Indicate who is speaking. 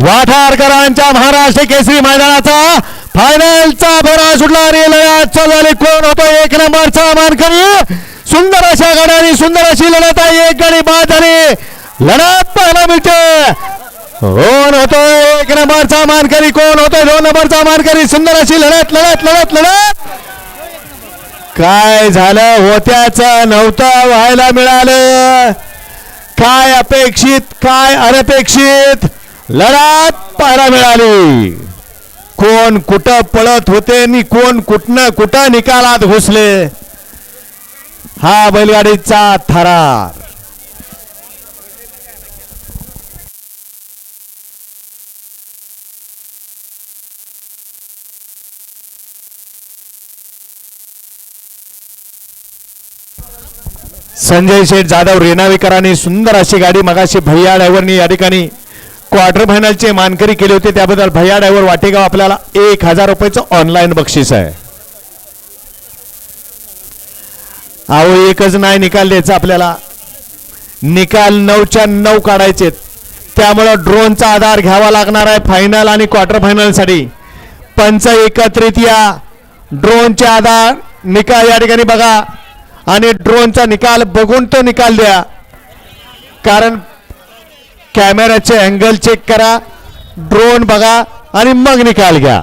Speaker 1: वाठारकरांच्या महाराष्ट्र केसरी मैदानाचा फायनलचा भरा सुटला. आणि लढत झाली कोण होतो? एक नंबरचा मानकरी. सुंदर अशा गाड्याने सुंदर अशी लढत आहे. एक गाडी बाद झाली. लढत पाहायला मिळते. कोण होतो? एक नंबरचा मानकरी. कोण होतो? दोन नंबरचा मानकरी. सुंदर अशी लढत लढत लढत लढत. काय झालं? होत्याच नव्हतं. व्हायला मिळालं. काय अपेक्षित? काय अनपेक्षित? लढत पाहायला मिळाली. कोण कुठं पळत होते आणि कोण कुठनं कुठं निकालात घुसले हा बैलगाडीचा थरार. संजय शेठ जाधव रेणावेकरांनी सुंदर अशी गाडी मगाशी भैया ड्रायव्हरनी या ठिकाणी क्वार्टर फायनलचे मानकरी केले होते त्याबद्दल भैया डायव्हर वाटेगाव आपल्याला एक हजार रुपयाचं ऑनलाईन बक्षीस आहे. अहो एकच नाही निकाल द्यायचा आपल्याला. निकाल नऊच्या नऊ काढायचे त्यामुळं ड्रोनचा आधार घ्यावा लागणार आहे फायनल आणि क्वार्टर फायनलसाठी. पंच एकत्रित या. ड्रोनच्या आधार निकाल या ठिकाणी बघा. आणि ड्रोनचा निकाल बघून तो निकाल द्या. कारण कॅमेऱ्याचे अँगल चेक करा ड्रोन बघा आणि मग निकाल घ्या.